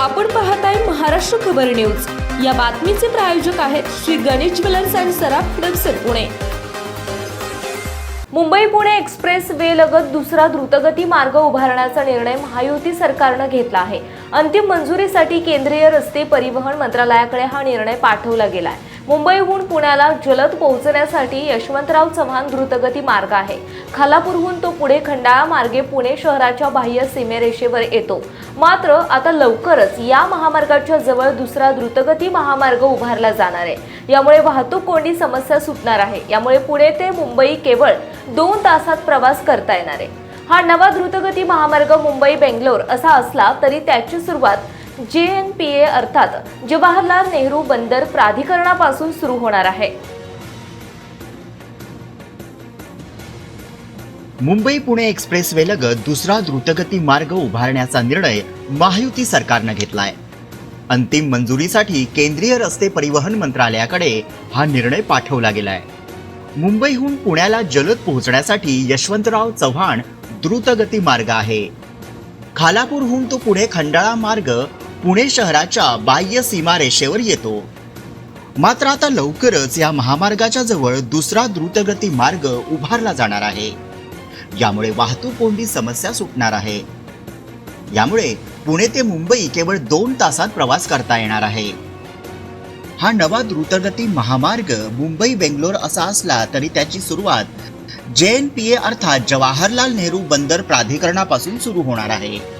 आपण पाहताय महाराष्ट्र खबर न्यूज. या बातमीचे प्रायोजक आहेत श्री गणेश ज्वेलर्स अँड सराफ हडपसर पुणे. मुंबई पुणे एक्सप्रेस वे लगत दुसरा द्रुतगती मार्ग उभारण्याचा निर्णय महायुती सरकारनं घेतला आहे. अंतिम मंजुरीसाठी केंद्रीय रस्ते परिवहन मंत्रालयाकडे हा निर्णय पाठवला गेला आहे मुंबईहून पुण्याला जलद पोहोचण्यासाठी यशवंतराव चव्हाण द्रुतगती मार्ग आहे. खालापूरहून तो पुढे खंडाळा मार्गे पुणे शहराच्या बाह्य सीमेरेषेवर येतो. मात्र आता लवकरच या महामार्गाच्या जवळ दुसरा द्रुतगती महामार्ग उभारला जाणार आहे. यामुळे वाहतूक कोंडी समस्या सुटणार आहे. यामुळे पुणे ते मुंबई केवळ दोन तासात प्रवास करता येणार आहे. हा नवा द्रुतगती महामार्ग मुंबई बेंगलोर असा असला तरी त्याची सुरुवात जे एन पी ए अर्थात जवाहरलाल नेहरू बंदर प्राधिकरणापासून सुरू होणार आहे. मुंबई पुणे एक्सप्रेसवे लगत दुसरा द्रुतगती मार्ग उभारण्याचा निर्णय महायुती सरकारनं घेतलाय. अंतिम मंजुरीसाठी केंद्रीय रस्ते परिवहन मंत्रालयाकडे हा निर्णय पाठवला गेलाय. मुंबईहून पुण्याला जलद पोहोचण्यासाठी यशवंतराव चव्हाण द्रुतगती मार्ग आहे. खालापूरहून तो पुढे खंडाळा मार्ग पुणे शहराच्या बाह्य सीमारेषेवर येतो. मात्र आता लवकरच या महामार्गाच्या जवळ दुसरा द्रुतगती मार्ग उभारला जाणार आहे. यामुळे वाहतूक कोंडी समस्या सुटणार आहे. यामुळे पुणे ते मुंबई केवळ दोन तासात प्रवास करता येणार आहे. हा नवा द्रुतगती महामार्ग मुंबई बेंगलोर असा असला तरी त्याची सुरुवात जे एन पी ए अर्थात जवाहरलाल नेहरू बंदर प्राधिकरणापासून सुरू होणार आहे.